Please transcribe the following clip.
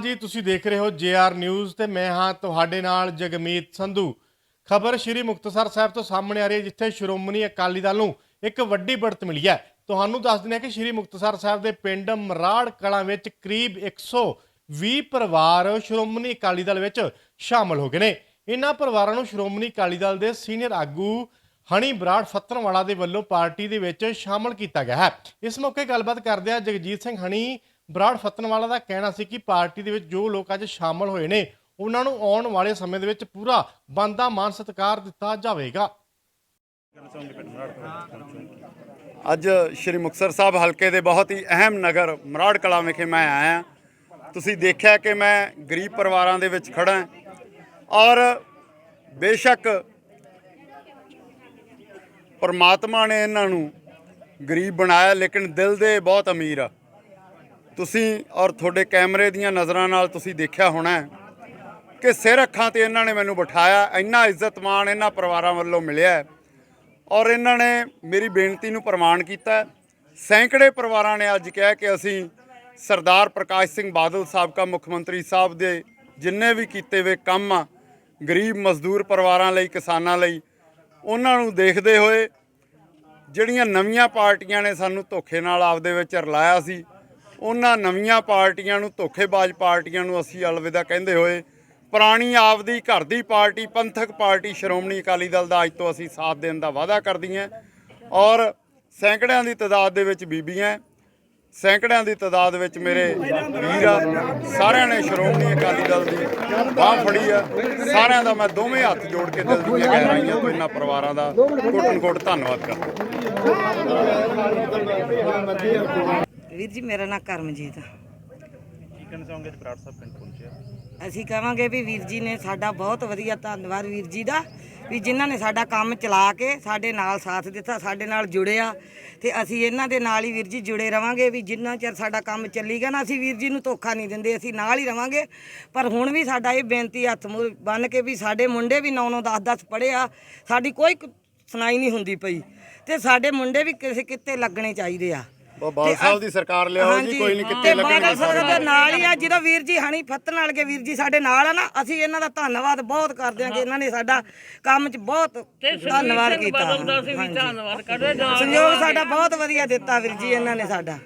ਜੀ, ਤੁਸੀਂ ਦੇਖ ਰਹੇ ਹੋ ਜੇਆਰ ਨਿਊਜ਼ ਤੇ ਮੈਂ ਹਾਂ ਤੁਹਾਡੇ ਨਾਲ ਜਗਮੀਤ ਸੰਧੂ। ਖਬਰ ਸ਼੍ਰੀ ਮੁਕਤਸਰ ਸਾਹਿਬ ਤੋਂ ਸਾਹਮਣੇ ਆ ਰਹੀ ਹੈ, ਜਿੱਥੇ ਸ਼੍ਰੋਮਣੀ ਅਕਾਲੀ ਦਲ ਨੂੰ ਇੱਕ ਵੱਡੀ ਬੜਤ ਮਿਲੀ ਹੈ। ਤੁਹਾਨੂੰ ਦੱਸ ਦਿੰਦੇ ਹਾਂ ਕਿ ਸ਼੍ਰੀ ਮੁਕਤਸਰ ਸਾਹਿਬ ਦੇ ਪਿੰਡ ਮਰਾੜ ਕਲਾਂ ਵਿੱਚ ਕਰੀਬ 120 ਪਰਿਵਾਰ ਸ਼੍ਰੋਮਣੀ ਅਕਾਲੀ ਦਲ ਵਿੱਚ ਸ਼ਾਮਲ ਹੋ ਗਏ ਨੇ। ਇਹਨਾਂ ਪਰਿਵਾਰਾਂ ਨੂੰ ਸ਼੍ਰੋਮਣੀ ਅਕਾਲੀ ਦਲ ਦੇ ਸੀਨੀਅਰ ਆਗੂ ਹਣੀ ਬਰਾੜ ਫੱਤਰਵਾਲਾ ਦੇ ਵੱਲੋਂ ਪਾਰਟੀ ਦੇ ਵਿੱਚ ਸ਼ਾਮਲ ਕੀਤਾ ਗਿਆ ਹੈ। ਇਸ ਮੌਕੇ ਗੱਲਬਾਤ ਕਰਦੇ ਆ ਜਗਜੀਤ ਸਿੰਘ ਹਣੀ ਬਰਾੜ ਫੱਤਰਵਾਲਾ ਦਾ ਕਹਿਣਾ ਸੀ ਕਿ ਪਾਰਟੀ ਦੇ ਵਿੱਚ ਜੋ ਲੋਕ ਅੱਜ ਸ਼ਾਮਲ ਹੋਏ ਨੇ, ਉਹਨਾਂ ਨੂੰ ਆਉਣ ਵਾਲੇ ਸਮੇਂ ਦੇ ਵਿੱਚ ਪੂਰਾ ਬੰਦਾ ਮਾਨ ਸਤਿਕਾਰ ਦਿੱਤਾ ਜਾਵੇਗਾ। ਅੱਜ ਸ਼੍ਰੀ ਮੁਕਤਸਰ ਸਾਹਿਬ ਹਲਕੇ ਦੇ ਬਹੁਤ ਹੀ ਅਹਿਮ ਨਗਰ ਮਰਾੜ ਕਲਾਂ ਵਿਖੇ ਮੈਂ ਆਇਆ ਤੁਸੀਂ ਦੇਖਿਆ ਕਿ ਮੈਂ ਗਰੀਬ ਪਰਿਵਾਰਾਂ ਦੇ ਵਿੱਚ ਖੜਾ ਔਰ ਬੇਸ਼ੱਕ ਪਰਮਾਤਮਾ ਨੇ ਇਹਨਾਂ ਨੂੰ ਗਰੀਬ ਬਣਾਇਆ, ਲੇਕਿਨ ਦਿਲ ਦੇ ਬਹੁਤ ਅਮੀਰ ਆ। ਤੁਸੀਂ ਔਰ ਤੁਹਾਡੇ ਕੈਮਰੇ ਦੀਆਂ ਨਜ਼ਰਾਂ ਨਾਲ ਤੁਸੀਂ ਦੇਖਿਆ ਹੋਣਾ ਕਿ ਸਿਰ ਅੱਖਾਂ ਤੇ ਇਹਨਾਂ ਨੇ ਮੈਨੂੰ ਬਿਠਾਇਆ, ਇੰਨਾ ਇੱਜ਼ਤ ਮਾਣ ਇਹਨਾਂ ਪਰਿਵਾਰਾਂ ਵੱਲੋਂ ਮਿਲਿਆ ਔਰ ਇਹਨਾਂ ਨੇ ਮੇਰੀ ਬੇਨਤੀ ਨੂੰ ਪ੍ਰਮਾਣ ਕੀਤਾ ਸੈਂਕੜੇ ਪਰਿਵਾਰਾਂ ਨੇ ਅੱਜ ਕਿਹਾ ਕਿ ਅਸੀਂ ਸਰਦਾਰ ਪ੍ਰਕਾਸ਼ ਸਿੰਘ ਬਾਦਲ ਸਾਬਕਾ ਮੁੱਖ ਮੰਤਰੀ ਸਾਹਿਬ ਦੇ ਜਿੰਨੇ ਵੀ ਕੀਤੇ ਹੋਏ ਕੰਮ ਆ, ਗਰੀਬ ਮਜ਼ਦੂਰ ਪਰਿਵਾਰਾਂ ਲਈ, ਕਿਸਾਨਾਂ ਲਈ, ਉਹਨਾਂ ਨੂੰ ਦੇਖਦੇ ਹੋਏ ਜਿਹੜੀਆਂ ਨਵੀਆਂ ਪਾਰਟੀਆਂ ਨੇ ਸਾਨੂੰ ਧੋਖੇ ਨਾਲ ਆਪਦੇ ਵਿੱਚ ਰਲਾਇਆ ਸੀ ਉਹਨਾਂ ਨਵੀਆਂ ਪਾਰਟੀਆਂ ਨੂੰ, ਧੋਖੇਬਾਜ਼ ਪਾਰਟੀਆਂ ਨੂੰ ਅਸੀਂ ਅਲਵਿਦਾ ਕਹਿੰਦੇ ਹੋਏ, ਪੁਰਾਣੀ ਆਪਦੀ ਘਰ ਦੀ ਪਾਰਟੀ, ਪੰਥਕ ਪਾਰਟੀ ਸ਼੍ਰੋਮਣੀ ਅਕਾਲੀ ਦਲ ਦਾ ਅੱਜ ਤੋਂ ਅਸੀਂ ਸਾਥ ਦੇਣ ਦਾ ਵਾਅਦਾ ਕਰਦੀਆਂ ਔਰ ਸੈਂਕੜਿਆਂ ਦੀ ਤਾਦਾਦ ਦੇ ਵਿੱਚ ਬੀਬੀਆਂ ਸੈਂਕੜਿਆਂ ਦੀ ਤਾਦਾਦ ਵਿੱਚ ਮੇਰੇ ਵੀਰ ਆ। ਸਾਰਿਆਂ ਨੇ ਸ਼੍ਰੋਮਣੀ ਅਕਾਲੀ ਦਲ ਦੀ ਬਾਹ ਫੜੀ ਆ। ਸਾਰਿਆਂ ਦਾ ਮੈਂ ਦੋਵੇਂ ਹੱਥ ਜੋੜ ਕੇ ਦਿਲ ਦੀਆਂ ਗਹਿਰਾਈਆਂ ਤੋਂ ਇਹਨਾਂ ਪਰਿਵਾਰਾਂ ਦਾ ਕੋਟਨ ਕੋਟ ਧੰਨਵਾਦ ਕਰਦਾ। ਵੀਰ ਜੀ ਮੇਰਾ ਨਾਮ ਕਰਮਜੀਤ ਆ। ਕੀ ਕਹਿਣਾ ਚਾਹੋਗੇ ਬਰਾੜ ਸਾਹਿਬ ਪਿੰਡ ਪਹੁੰਚਿਆ ਅਸੀਂ ਕਹਾਂਗੇ ਵੀ ਵੀਰ ਜੀ ਨੇ ਸਾਡਾ ਬਹੁਤ ਵਧੀਆ ਧੰਨਵਾਦ ਵੀਰ ਜੀ ਦਾ ਵੀ ਜਿਨ੍ਹਾਂ ਨੇ ਸਾਡਾ ਕੰਮ ਚਲਾ ਕੇ ਸਾਡੇ ਨਾਲ ਸਾਥ ਦਿੱਤਾ ਸਾਡੇ ਨਾਲ ਜੁੜਿਆ। ਤੇ ਅਸੀਂ ਇਹਨਾਂ ਦੇ ਨਾਲ ਹੀ ਵੀਰ ਜੀ ਜੁੜੇ ਰਵਾਂਗੇ ਵੀ ਜਿੰਨਾ ਚਿਰ ਸਾਡਾ ਕੰਮ ਚੱਲੀਗਾ ਨਾ ਅਸੀਂ ਵੀਰ ਜੀ ਨੂੰ ਧੋਖਾ ਨਹੀਂ ਦਿੰਦੇ ਅਸੀਂ ਨਾਲ ਹੀ ਰਵਾਂਗੇ। ਪਰ ਹੁਣ ਵੀ ਸਾਡਾ ਇਹ ਬੇਨਤੀ ਹੱਥ ਮੂਹਰੇ ਬੰਨ ਕੇ ਵੀ ਸਾਡੇ ਮੁੰਡੇ ਵੀ 9-9 10-10 ਪੜ੍ਹੇ ਆ ਸਾਡੀ ਕੋਈ ਸੁਣਾਈ ਨਹੀਂ ਹੁੰਦੀ ਪਈ। ਤੇ ਸਾਡੇ ਮੁੰਡੇ ਵੀ ਕਿਸੇ ਕਿਤੇ ਲੱਗਣੇ ਚਾਹੀਦੇ ਆ। ਬਾਲ ਸਾਹਿਬ ਦੀ ਸਰਕਾਰ ਲਿਆਓ ਜੀ ਕੋਈ ਨਹੀਂ ਕਿੱਥੇ ਲੱਗਣਗੇ ਬਾਦਲ ਸਾਹਿਬ ਦੇ ਨਾਲ ਹੀ ਆ ਜਦੋਂ ਵੀਰ ਜੀ ਹਣੀ ਫੱਤਨ ਨਾਲ ਕੇ ਵੀਰ ਜੀ ਸਾਡੇ ਨਾਲ ਆ ਨਾ ਅਸੀਂ ਇਹਨਾਂ ਦਾ ਧੰਨਵਾਦ ਬਹੁਤ ਕਰਦੇ ਹਾਂ ਕਿ ਇਹਨਾਂ ਨੇ ਸਾਡਾ ਕੰਮ 'ਚ ਬਹੁਤ ਧੰਨਵਾਦ ਕੀਤਾ। ਸੰਯੋਗ ਸਾਡਾ ਬਹੁਤ ਵਧੀਆ ਦਿੱਤਾ ਵੀਰ ਜੀ ਇਹਨਾਂ ਨੇ ਸਾਡਾ।